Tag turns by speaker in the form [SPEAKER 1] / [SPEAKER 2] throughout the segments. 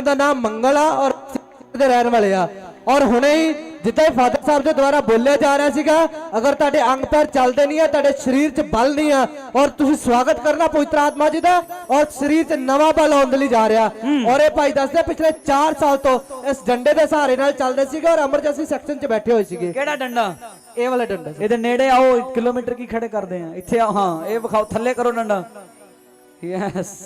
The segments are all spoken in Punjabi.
[SPEAKER 1] ਦਾ ਨਾਮ ਮੰਗਲ ਆ ਔਰ ਦੇ ਰਹਿਣ ਵਾਲੇ ਆ। ਔਰ ਹੁਣੇ ਹੀ ਜਿੱਦਾਂ ਫਾਦਰ ਸਾਹਿਬ ਦੇ ਦੁਆਰਾ ਬੋਲਿਆ ਜਾ ਰਿਹਾ ਸੀਗਾ ਅਗਰ ਤੁਹਾਡੇ ਅੰਗ ਪੈਰ ਚੱਲਦੇ ਨਹੀਂ ਆ ਤੁਹਾਡੇ ਸਰੀਰ 'ਚ ਬਲ ਨਹੀਂ ਆ ਔਰ ਤੁਸੀਂ ਸਵਾਗਤ ਕਰਨਾ ਪਵਿੱਤਰ ਆਤਮਾ ਜੀ ਦਾ ਔਰ ਸਰੀਰ 'ਚ ਨਵਾਂ ਬਲ ਆਉਣ ਲਈ ਜਾ ਰਿਹਾ। ਔਰ ਇਹ ਭਾਈ ਦੱਸਦੇ ਪਿਛਲੇ 4 ਸਾਲ ਤੋਂ ਇਸ ਡੰਡੇ ਦੇ ਸਹਾਰੇ ਨਾਲ ਚੱਲਦੇ ਸੀਗੇ ਔਰ ਐਮਰਜੈਂਸੀ ਸੈਕਸ਼ਨ 'ਚ ਬੈਠੇ ਹੋਏ ਸੀਗੇ।
[SPEAKER 2] ਕਿਹੜਾ ਡੰਡਾ?
[SPEAKER 1] ਇਹ ਵਾਲਾ ਡੰਡਾ।
[SPEAKER 2] ਇਹਦੇ ਨੇੜੇ ਆਓ 1 ਕਿਲੋਮੀਟਰ ਕੀ ਖੜੇ ਕਰਦੇ ਆ। ਇੱਥੇ ਆਓ ਹਾਂ ਇਹ ਵਿਖਾਓ ਥੱਲੇ ਕਰੋ ਡੰਡਾ। ਯੈਸ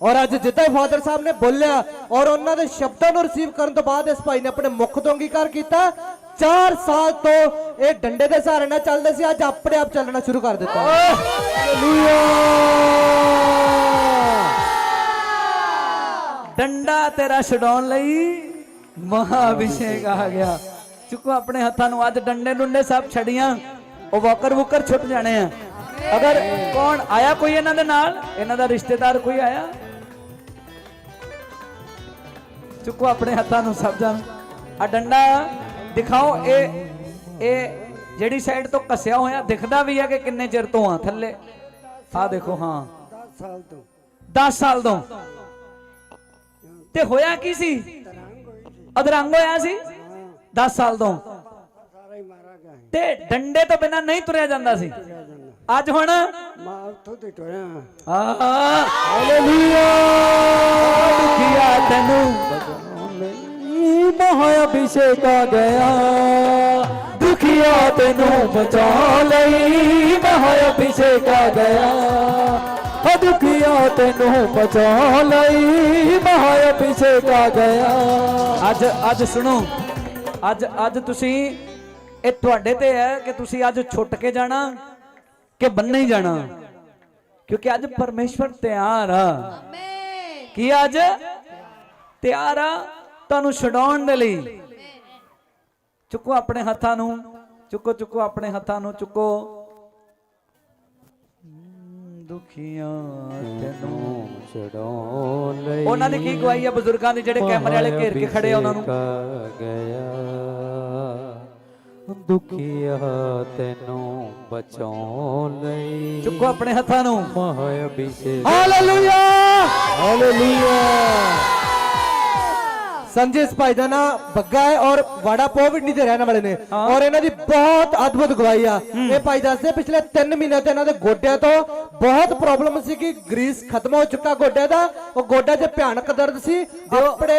[SPEAKER 1] ਔਰ ਅੱਜ ਜਿੱਦਾਂ ਫਾਦਰ ਸਾਹਿਬ ਨੇ ਬੋਲਿਆ, ਔਰ ਉਹਨਾਂ ਦੇ ਸ਼ਬਦਾਂ ਨੂੰ ਰਿਸੀਵ ਕਰਨ ਤੋਂ ਬਾਅਦ ਇਸ ਭਾਈ ਨੇ ਆਪਣੇ ਮੁਖ ਤੋਂ ਅੰਗੀਕਾਰ ਕੀਤਾ। 4 ਸਾਲ ਤੋਂ ਇਹ ਡੰਡੇ ਦੇ ਸਹਾਰੇ ਨਾਲ ਚੱਲਦੇ ਸੀ, ਅੱਜ ਆਪਣੇ ਆਪ ਚੱਲਣਾ ਸ਼ੁਰੂ ਕਰ ਦਿੱਤਾ।
[SPEAKER 2] ਡੰਡਾ ਤੇਰਾ ਛਡਾਉਣ ਲਈ ਮਹਾਭਿਸ਼ੇਕ ਆ ਗਿਆ। ਚੁੱਕੋ ਆਪਣੇ ਹੱਥਾਂ ਨੂੰ, ਅੱਜ ਡੰਡੇ ਡੁੰਡੇ ਸਭ ਛੜੀਆਂ, ਉਹ ਵਾਕਰ ਵੁਕਰ ਛੁੱਟ ਜਾਣੇ ਆ। ਅਗਰ ਕੌਣ ਆਇਆ ਕੋਈ ਇਹਨਾਂ ਦੇ ਨਾਲ? ਇਹਨਾਂ ਦਾ ਰਿਸ਼ਤੇਦਾਰ ਕੋਈ ਆਇਆ? ਚੁੱਕੋ ਆਪਣੇ ਹੱਥਾਂ ਨੂੰ ਸਭ ਜਣ ਆ ਡੰਡਾ ਦਿਖਾਓ ਇਹ ਇਹ ਜਿਹੜੀ ਸਾਈਡ ਤੋਂ ਕੱਸਿਆ ਹੋਇਆ ਦਿਖਦਾ ਵੀ ਹੈ ਕਿ ਕਿੰਨੇ ਚਿਰ ਤੋਂ ਆ ਥੱਲੇ ਆ ਦੇਖੋ ਹਾਂ 10 ਸਾਲ ਤੋਂ 10 ਸਾਲ ਤੋਂ ਤੇ ਹੋਇਆ ਕੀ ਸੀ ਅਧਰੰਗ ਹੋਇਆ ਸੀ 10 ਸਾਲ ਤੋਂ ਤੇ ਡੰਡੇ ਤੋਂ ਬਿਨਾ ਨਹੀਂ ਤੁਰਿਆ ਜਾਂਦਾ ਸੀ ਅੱਜ ਹੁਣ
[SPEAKER 3] ਮੈਂ ਉੱਥੋਂ ਤੇ ਟੋਇਆ
[SPEAKER 2] ਆ ਹਾਲੇਲੂਇਆ ਅਭਿਸ਼ੇਕ ਆ ਗਿਆ। ਦੁਖੀਆ ਤੈਨੂੰ ਬਚਾ ਲਈ। ਮਹਾ ਅਭਿਸ਼ੇਕ ਆ ਗਿਆ। ਓ ਦੁਖੀਆ ਤੈਨੂੰ ਬਚਾ ਲਈ। ਮਹਾ ਅਭਿਸ਼ੇਕ ਆ ਗਿਆ। ਅੱਜ ਅੱਜ ਸੁਣੋ। ਅੱਜ ਅੱਜ ਤੁਸੀਂ ਇਹ ਤੁਹਾਡੇ ਤੇ ਹੈ ਕਿ ਤੁਸੀਂ ਅੱਜ ਛੁੱਟ ਕੇ ਜਾਣਾ ਕਿ ਬੰਨੇ ਹੀ ਜਾਣਾ? ਕਿਉਂਕਿ ਅੱਜ ਪਰਮੇਸ਼ਵਰ ਤਿਆਰ ਆ। ਕੀ ਅੱਜ? ਤਿਆਰ ਆ। ਤੁਹਾਨੂੰ ਛਡਾਉਣ ਦੇ ਲਈ। ਚੁੱਕੋ ਆਪਣੇ ਹੱਥਾਂ ਨੂੰ ਚੁੱਕੋ ਚੁੱਕੋ ਆਪਣੇ ਹੱਥਾਂ ਨੂੰ ਚੁੱਕੋ। ਦੁਖੀਆਂ ਤੈਨੂੰ
[SPEAKER 3] ਛਡਾਉਣ ਲਈ
[SPEAKER 2] ਉਹਨਾਂ ਦੀ ਕੀ ਗਵਾਹੀ ਆ ਬਜ਼ੁਰਗਾਂ ਦੀ ਜਿਹੜੇ ਕੈਮਰੇ ਵਾਲੇ ਘੇਰ ਕੇ ਖੜੇ ਆ ਉਹਨਾਂ ਨੂੰ?
[SPEAKER 3] ਗਿਆ। ਦੁਖੀਆ ਤੈਨੂੰ ਬਚਾਉਣ ਲਈ
[SPEAKER 2] ਚੁੱਕੋ ਆਪਣੇ ਹੱਥਾਂ ਨੂੰ।
[SPEAKER 1] ਹਾਲੇਲੂਇਆ!
[SPEAKER 3] ਹਾਲੇਲੂਇਆ!
[SPEAKER 1] ਸੰਜੇ ਇਸ ਭਾਈ ਦਾ ਨਾਮ ਬੱਗਾ ਹੈ ਔਰ ਵਾੜਾ ਪੋਵਿਡਨੀ ਦੇ ਰਹਿਣ ਵਾਲੇ ਨੇ। ਔਰ ਇਹਨਾਂ ਦੀ ਬਹੁਤ ਅਦਭੁਤ ਗਵਾਹੀ ਆ। ਇਹ ਭਾਈ ਦੱਸਦੇ ਪਿਛਲੇ 3 ਮਹੀਨੇ ਤੋਂ ਇਹਨਾਂ ਦੇ ਗੋਡਿਆਂ ਤੋਂ ਬਹੁਤ ਪ੍ਰੋਬਲਮ ਸੀ ਕਿ ਗਰੀਸ ਖਤਮ ਹੋ ਚੁੱਕਾ ਗੋਡਿਆਂ ਦਾ। ਉਹ ਗੋਡਿਆਂ 'ਚ ਭਿਆਨਕ ਦਰਦ ਸੀ। ਆਪਣੇ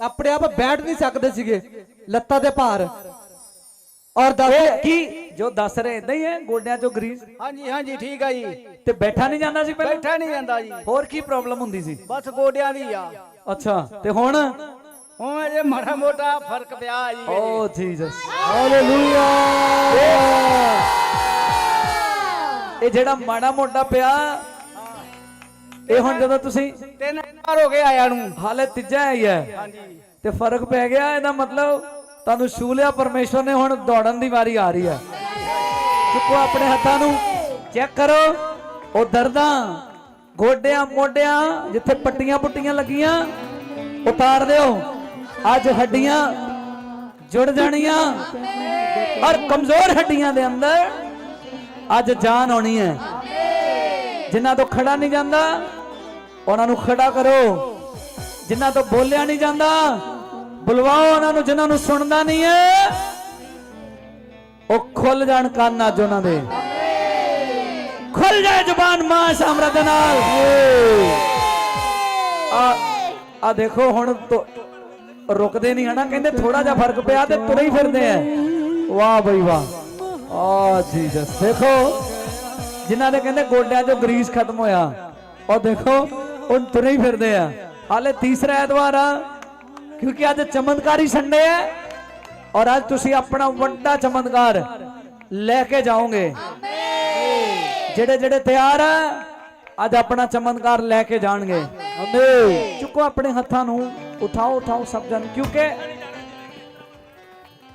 [SPEAKER 1] ਆਪਣੇ ਆਪ ਬੈਠ ਨਹੀਂ ਸਕਦੇ ਸੀਗੇ। ਲੱਤਾਂ ਦੇ ਭਾਰ। ਔਰ ਦੱਸ
[SPEAKER 2] ਕੀ ਜੋ ਦੱਸ ਰਹੇ ਇਦਾਂ ਹੀ ਹੈ ਗੋਡਿਆਂ ਚੋਂ ਗਰੀਸ?
[SPEAKER 4] ਹਾਂਜੀ ਹਾਂਜੀ ਠੀਕ ਆ ਜੀ।
[SPEAKER 2] ਤੇ ਬੈਠਾ ਨਹੀਂ ਜਾਂਦਾ ਸੀ ਪਹਿਲਾਂ?
[SPEAKER 4] ਬੈਠਾ ਨਹੀਂ ਜਾਂਦਾ ਜੀ।
[SPEAKER 2] ਹੋਰ ਕੀ ਪ੍ਰੋਬਲਮ ਹੁੰਦੀ ਸੀ?
[SPEAKER 4] ਬਸ ਗੋਡਿਆਂ ਦੀ ਆ।
[SPEAKER 2] ਅੱਛਾ ਤੇ ਹੁਣ?
[SPEAKER 4] ਹੁਣ ਜੇ ਮਾੜਾ ਮੋਟਾ ਫ਼ਰਕ ਪਿਆ ਜੀ। ਮੇਰੇ।
[SPEAKER 2] Oh Jesus.
[SPEAKER 1] ਹਾਲੇਲੂਇਆ।
[SPEAKER 2] ਇਹ ਜਿਹੜਾ ਮਾੜਾ ਮੋਟਾ ਪਿਆ ਇਹ ਹੁਣ ਜਦੋਂ ਤੁਸੀਂ
[SPEAKER 4] ਤਿੰਨ ਵਾਰ ਹੋ ਗਏ ਆਇਆ ਨੂੰ।
[SPEAKER 2] ਹਾਲੇ ਤੀਜਾ ਹੀ ਹੈ।
[SPEAKER 4] ਹਾਂਜੀ।
[SPEAKER 2] ਤੇ ਫ਼ਰਕ ਪੈ ਗਿਆ ਇਹਦਾ ਮਤਲਬ ਤੁਹਾਨੂੰ ਛੂ ਲਿਆ ਪਰਮੇਸ਼ਵਰ ਨੇ ਹੁਣ ਦੌੜਨ ਦੀ ਵਾਰੀ ਆ ਰਹੀ ਹੈ। ਚੁੱਕੋ ਆਪਣੇ ਹੱਥਾਂ ਨੂੰ ਚੈੱਕ ਕਰੋ ਉਹ ਦਰਦਾਂ ਗੋਡਿਆਂ ਮੋਢਿਆਂ ਜਿੱਥੇ ਪੱਟੀਆਂ ਪੁੱਟੀਆਂ ਲੱਗੀਆਂ ਉਤਾਰ ਦਿਓ। ਅੱਜ ਹੱਡੀਆਂ ਜੁੜ ਜਾਣੀਆਂ। ਔਰ ਕਮਜ਼ੋਰ ਹੱਡੀਆਂ ਦੇ ਅੰਦਰ ਅੱਜ ਜਾਨ ਆਉਣੀ ਹੈ। ਜਿਨ੍ਹਾਂ ਤੋਂ ਖੜਾ ਨਹੀਂ ਜਾਂਦਾ, ਉਹਨਾਂ ਨੂੰ ਖੜਾ ਕਰੋ। ਜਿਨ੍ਹਾਂ ਤੋਂ ਬੋਲਿਆ ਨਹੀਂ ਜਾਂਦਾ, ਬੁਲਵਾਓ ਉਹਨਾਂ ਨੂੰ, ਜਿਨ੍ਹਾਂ ਨੂੰ ਸੁਣਦਾ ਨਹੀਂ ਹੈ। ਉਹ ਖੁੱਲ ਜਾਣ ਕੰਨ ਅੱਜ ਉਹਨਾਂ ਦੇ। ਖੁੱਲ ਜਾਏ ਜ਼ੁਬਾਨ ਮਾਂ ਸਾਮਰਾ ਨਾਲ। ਆ ਆ ਦੇਖੋ ਹੁਣ ਰੁਕਦੇ ਨਹੀਂ ਹਨਾ ਕਹਿੰਦੇ ਥੋੜਾ ਜਿਹਾ ਫ਼ਰਕ ਪਿਆ ਤੇ ਤੁਰੇ ਹੀ ਫਿਰਦੇ ਆ। ਵਾਹ ਬਈ ਵਾਹ। ਆ ਜੀਸਸ ਦੇਖੋ ਜਿਨ੍ਹਾਂ ਦੇ ਕਹਿੰਦੇ ਗੋਡਿਆਂ 'ਚੋਂ ਗਰੀਸ ਖਤਮ ਹੋਇਆ ਉਹ ਦੇਖੋ ਉਹ ਤੁਰੇ ਹੀ ਫਿਰਦੇ ਆ। ਹਾਲੇ ਤੀਸਰਾ ਐਤਵਾਰ ਆ ਕਿਉਂਕਿ ਅੱਜ ਚਮਤਕਾਰੀ ਸੰਡੇ ਹੈ ਔਰ ਅੱਜ ਤੁਸੀਂ ਆਪਣਾ ਵੱਡਾ ਚਮਤਕਾਰ ਲੈ ਕੇ ਜਾਓਗੇ। ਜਿਹੜੇ ਜਿਹੜੇ ਤਿਆਰ ਆ ਅੱਜ ਆਪਣਾ ਚਮਤਕਾਰ ਲੈ ਕੇ ਜਾਣਗੇ। ਆਮੀਨ। ਚੁੱਕੋ ਆਪਣੇ ਹੱਥਾਂ ਨੂੰ। ਉਠਾਓ ਉਠਾਓ ਸਭ ਜਨ, ਕਿਉਂਕਿ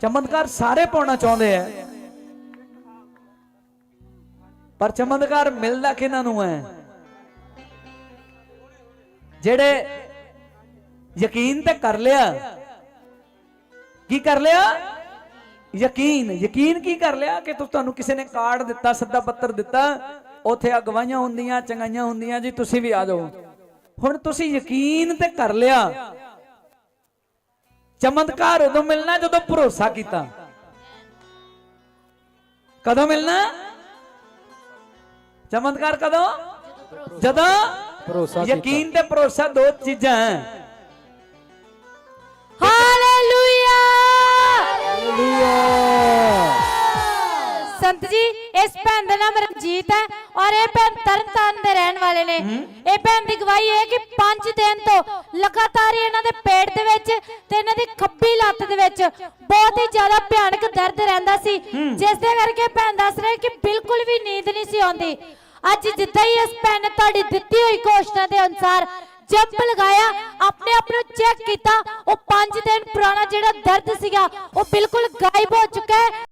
[SPEAKER 2] ਚਮਤਕਾਰ ਸਾਰੇ ਪਾਉਣਾ ਚਾਹੁੰਦੇ ਆ। ਪਰ ਚਮਤਕਾਰ ਮਿਲਦਾ ਕਿਹਨਾਂ ਨੂੰ ਹੈ? ਜਿਹੜੇ ਯਕੀਨ ਤੇ ਕਰ ਲਿਆ। ਕੀ ਕਰ ਲਿਆ? ਯਕੀਨ। ਯਕੀਨ ਕੀ ਕਰ ਲਿਆ? ਕਿ ਤੁ- ਤੁਹਾਨੂੰ ਕਿਸੇ ਨੇ ਕਾਰਡ ਦਿੱਤਾ, ਸੱਦਾ ਪੱਤਰ ਦਿੱਤਾ। ਉਥੇ ਅਗਵਾਈਆਂ ਹੁੰਦੀਆਂ, ਚੰਗਾਈਆਂ ਹੁੰਦੀਆਂ। ਜੀ, ਤੁਸੀਂ ਵੀ ਆ ਜਾਓ। ਹੁਣ ਤੁਸੀਂ ਯਕੀਨ ਤੇ ਕਰ ਲਿਆ। ਚਮਤਕਾਰ ਉਦੋਂ ਮਿਲਣਾ ਜਦੋਂ ਭਰੋਸਾ ਕੀਤਾ। ਕਦੋਂ ਮਿਲਣਾ? ਚਮਤਕਾਰ ਕਦੋਂ? ਜਦੋਂ
[SPEAKER 3] ਭਰੋਸਾ ਕੀਤਾ।
[SPEAKER 2] ਯਕੀਨ ਤੇ ਭਰੋਸਾ ਦੋ ਚੀਜ਼ਾਂ ਹੈ
[SPEAKER 5] ਹਾਲੇਲੂਇਆ। ਸੰਤ ਜੀ ਇਸ ਭੈਣ ਦਾ ਨਾਮ ਰਣਜੀਤ ਹੈ। ਔਰ ਇਹ ਭੈਣ ਤਰਨਤਾਰਨ ਦੇ ਰਹਿਣ ਵਾਲੇ ਨੇ। ਇਹ ਭੈਣ ਦੀ ਗਵਾਹੀ ਹੈ ਕਿ 5 ਦਿਨ ਤੋਂ ਲਗਾਤਾਰ ਹੀ ਇਹਨਾਂ ਦੇ ਪੇਟ ਦੇ ਵਿੱਚ ਤੇ ਇਹਨਾਂ ਦੀ ਖੱਬੀ ਲੱਤ ਦੇ ਵਿੱਚ ਬਹੁਤ ਹੀ ਜ਼ਿਆਦਾ ਭਿਆਨਕ ਦਰਦ ਰਹਿੰਦਾ ਸੀ। ਜਿਸ ਦੇ ਕਰਕੇ ਭੈਣ ਦੱਸ ਰਹੀ ਕਿ ਬਿਲਕੁਲ ਵੀ ਨੀਂਦ ਨਹੀਂ ਸੀ ਆਉਂਦੀ। ਅੱਜ ਜਿੱਦਾਂ ਹੀ ਇਸ ਭੈਣ ਨੇ ਤੁਹਾਡੀ ਦਿੱਤੀ ਹੋਈ ਘੋਸ਼ਣਾ ਦੇ ਅਨੁਸਾਰ ਜੰਪ ਲਗਾਇਆ ਆਪਣੇ ਆਪ ਨੂੰ ਚੈੱਕ ਕੀਤਾ ਉਹ 5 ਦਿਨ ਪੁਰਾਣਾ ਜਿਹੜਾ ਦਰਦ ਸੀਗਾ ਉਹ ਬਿਲਕੁਲ ਗਾਇਬ ਹੋ ਚੁੱਕਾ ਹੈ।